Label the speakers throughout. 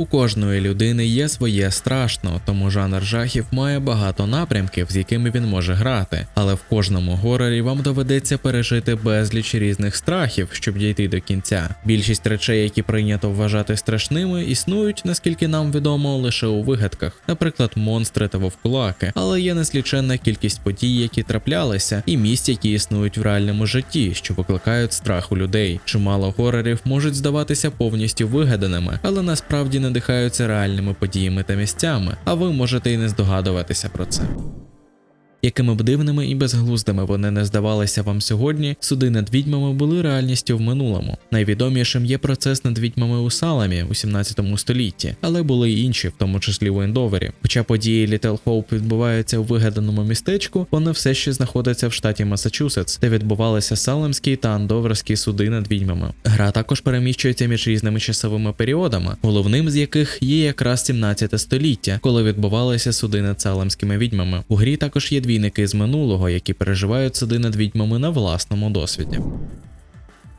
Speaker 1: У кожної людини є своє страшно, тому жанр жахів має багато напрямків, з якими він може грати. Але в кожному горорі вам доведеться пережити безліч різних страхів, щоб дійти до кінця. Більшість речей, які прийнято вважати страшними, існують, наскільки нам відомо, лише у вигадках, наприклад, монстри та вовкулаки. Але є несліченна кількість подій, які траплялися, і місць, які існують в реальному житті, що викликають страх у людей. Чимало горорів можуть здаватися повністю вигаданими, але насправді надихаються реальними подіями та місцями, а ви можете і не здогадуватися про це. Якими б дивними і безглуздими вони не здавалися вам сьогодні, суди над відьмами були реальністю в минулому. Найвідомішим є процес над відьмами у Саламі у 17 столітті, але були й інші, в тому числі в Ендовері. Хоча події Літл Хоуп відбуваються у вигаданому містечку, вони все ще знаходяться в штаті Масачусетс, де відбувалися Салемські та Андоверські суди над відьмами. Гра також переміщується між різними часовими періодами, головним з яких є якраз 17 століття, коли відбувалися суди над салемськими відьмами. У грі також є двійники з минулого, які переживають суди над відьмами на власному досвіді.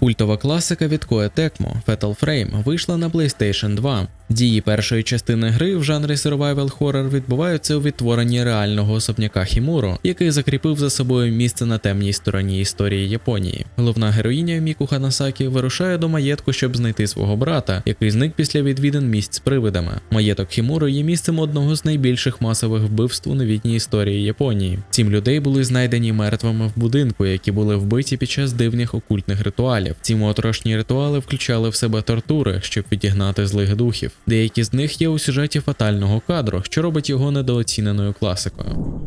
Speaker 1: Культова класика від Koei Tecmo Fatal Frame вийшла на PlayStation 2. Дії першої частини гри в жанрі Survival Horror відбуваються у відтворенні реального особняка Хімуро, який закріпив за собою місце на темній стороні історії Японії. Головна героїня Міку Ханасакі вирушає до маєтку, щоб знайти свого брата, який зник після відвідин місць з привидами. Маєток Хімуро є місцем одного з найбільших масових вбивств у новітній історії Японії. Сім людей були знайдені мертвими в будинку, які були вбиті під час дивних окультних ритуалів. Ці моторошні ритуали включали в себе тортури, щоб відігнати злих духів. Деякі з них є у сюжеті фатального кадру, що робить його недооціненою класикою.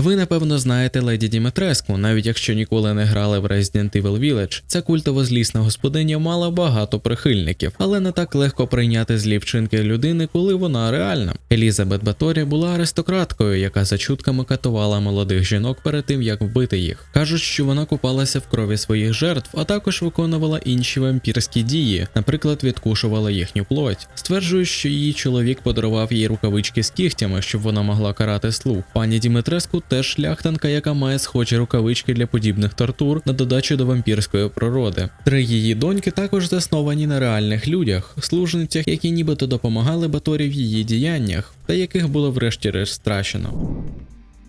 Speaker 1: Ви напевно знаєте леді Діметреску, навіть якщо ніколи не грали в Resident Evil Village. Ця культово злісна господиня мала багато прихильників, але не так легко прийняти злі вчинки людини, коли вона реальна. Елізабет Баторі була аристократкою, яка за чутками катувала молодих жінок перед тим, як вбити їх. Кажуть, що вона купалася в крові своїх жертв, а також виконувала інші вампірські дії, наприклад, відкушувала їхню плоть. Стверджують, що її чоловік подарував їй рукавички з кігтями, щоб вона могла карати слух. Пані Діметреску теж шляхтанка, яка має схожі рукавички для подібних тортур на додачу до вампірської природи. Три її доньки також засновані на реальних людях, служницях, які нібито допомагали Баторі в її діяннях, та яких було врешті-решт страшено.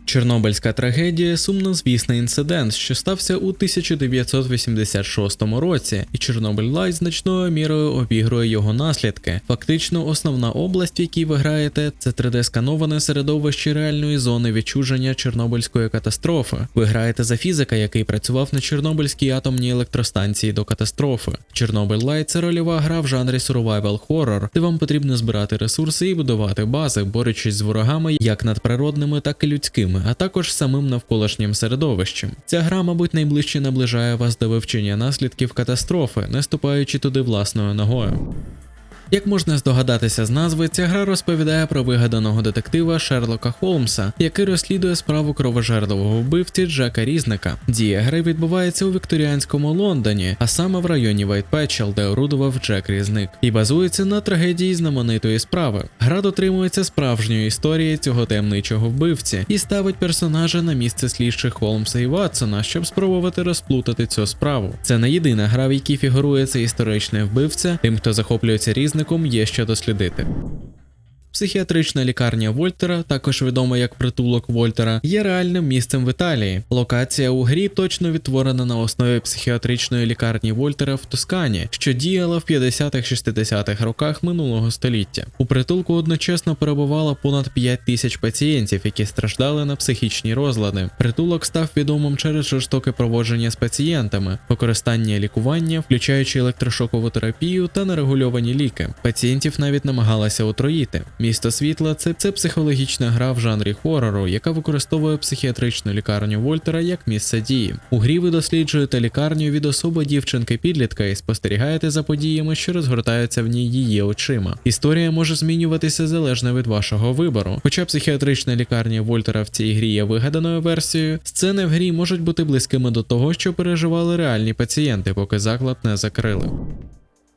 Speaker 1: Чорнобильська трагедія сумнозвісний інцидент, що стався у 1986 році, і Чорнобиль Лайт значною мірою обігрує його наслідки. Фактично, основна область, в якій ви граєте, це 3D-скановане середовище реальної зони відчуження Чорнобильської катастрофи. Ви граєте за фізика, який працював на Чорнобильській атомній електростанції до катастрофи. Чорнобиль Лайт це рольова гра в жанрі survival horror, де вам потрібно збирати ресурси і будувати бази, борючись з ворогами як надприродними, так і людськими, а також самим навколишнім середовищем. Ця гра, мабуть, найближче наближає вас до вивчення наслідків катастрофи, не ступаючи туди власною ногою. Як можна здогадатися з назви, ця гра розповідає про вигаданого детектива Шерлока Холмса, який розслідує справу кровожерливого вбивці Джека Різника. Дія гри відбувається у вікторіанському Лондоні, а саме в районі Вайтпетчел, де орудував Джек Різник, і базується на трагедії знаменитої справи. Гра дотримується справжньої історії цього таємничого вбивці і ставить персонажа на місце слідчих Холмса і Ватсона, щоб спробувати розплутати цю справу. Це не єдина гра, в якій фігурує цей історичний вбивця. Тим, хто захоплюється різником, є що дослідити. Психіатрична лікарня Вольтера, також відома як притулок Вольтера, є реальним місцем в Італії. Локація у грі точно відтворена на основі психіатричної лікарні Вольтера в Тоскані, що діяла в 50-60-х роках минулого століття. У притулку одночасно перебувало понад 5 тисяч пацієнтів, які страждали на психічні розлади. Притулок став відомим через жорстоке проводження з пацієнтами, використання лікування, включаючи електрошокову терапію та нерегульовані ліки. Пацієнтів навіть намагалися отруїти. Місто світла це, це психологічна гра в жанрі хорору, яка використовує психіатричну лікарню Вольтера як місце дії. У грі ви досліджуєте лікарню від особи дівчинки-підлітка і спостерігаєте за подіями, що розгортаються в ній її очима. Історія може змінюватися залежно від вашого вибору. Хоча психіатрична лікарня Вольтера в цій грі є вигаданою версією, сцени в грі можуть бути близькими до того, що переживали реальні пацієнти, поки заклад не закрили.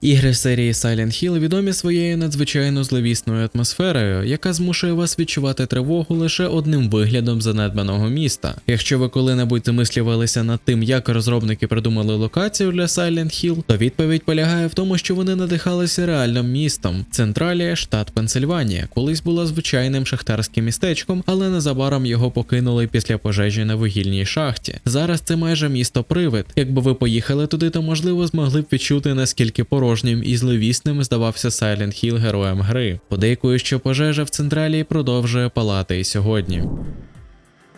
Speaker 1: Ігри серії Silent Hill відомі своєю надзвичайно зловісною атмосферою, яка змушує вас відчувати тривогу лише одним виглядом занедбаного міста. Якщо ви коли-небудь замислювалися над тим, як розробники придумали локацію для Silent Hill, то відповідь полягає в тому, що вони надихалися реальним містом. Централія, штат Пенсильванія, колись була звичайним шахтарським містечком, але незабаром його покинули після пожежі на вугільній шахті. Зараз це майже місто привид. Якби ви поїхали туди, то можливо змогли б відчути наскільки порожнім і зловісним здавався Silent Hill героям гри. Подейкую, що пожежа в централі продовжує палати і сьогодні.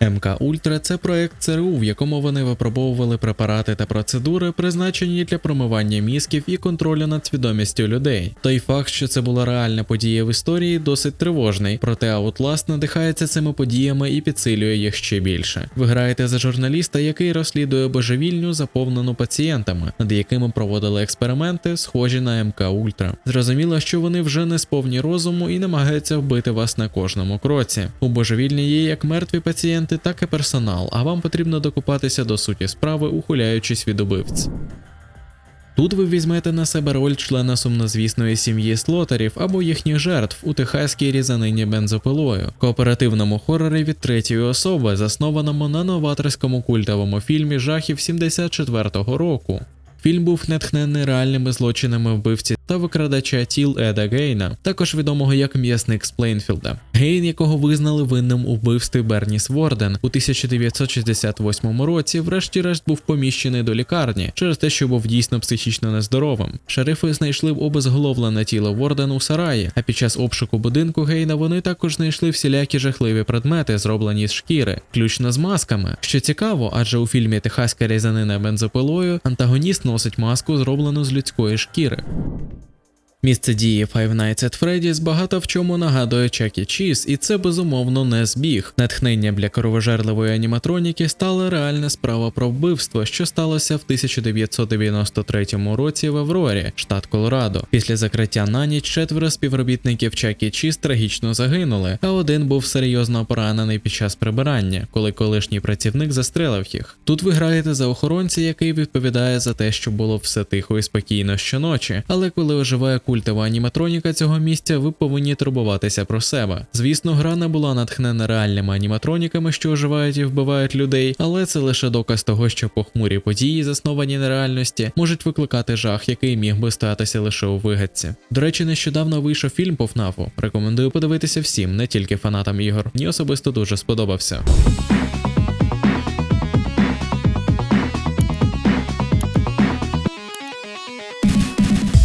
Speaker 1: МК Ультра це проект ЦРУ, в якому вони випробовували препарати та процедури, призначені для промивання мізків і контролю над свідомістю людей. Той факт, що це була реальна подія в історії, досить тривожний, проте Outlast надихається цими подіями і підсилює їх ще більше. Ви граєте за журналіста, який розслідує божевільню, заповнену пацієнтами, над якими проводили експерименти, схожі на МК Ультра. Зрозуміло, що вони вже не сповні розуму і намагаються вбити вас на кожному кроці. У божевільні є як мертві пацієнти, так і персонал, а вам потрібно докупатися до суті справи, ухиляючись від убивць. Тут ви візьмете на себе роль члена сумнозвісної сім'ї слотерів або їхніх жертв у техаській різанині бензопилою, кооперативному хорорі від третьої особи, заснованому на новаторському культовому фільмі жахів 74-го року. Фільм був натхнений реальними злочинами вбивці та викрадача тіл Еда Гейна, також відомого як м'ясник з Плейнфілда. Гейн, якого визнали винним у вбивстві Берніс Ворден у 1968 році, врешті-решт був поміщений до лікарні через те, що був дійсно психічно нездоровим. Шерифи знайшли обезголовлене тіло Ворден у сараї, а під час обшуку будинку Гейна вони також знайшли всілякі жахливі предмети, зроблені з шкіри, включно з масками. Що цікаво, адже у фільмі Техаська різанина бензопилою антагоніст носить маску, зроблену з людської шкіри. Місце дії Five Nights at Freddy's багато в чому нагадує Чакі Чіз, і це безумовно не збіг. Натхнення для кровожерливої аніматроніки стала реальна справа про вбивство, що сталося в 1993 році в Аврорі, штат Колорадо. Після закриття на ніч четверо співробітників Чакі Чіз трагічно загинули, а один був серйозно поранений під час прибирання, коли колишній працівник застрелив їх. Тут ви граєте за охоронця, який відповідає за те, що було все тихо і спокійно щоночі, але коли оживає культова аніматроніка цього місця, ви повинні турбуватися про себе. Звісно, гра не була натхнена реальними аніматроніками, що оживають і вбивають людей, але це лише доказ того, що похмурі події, засновані на реальності, можуть викликати жах, який міг би статися лише у вигадці. До речі, нещодавно вийшов фільм по ФНАФу. Рекомендую подивитися всім, не тільки фанатам ігор. Мені особисто дуже сподобався.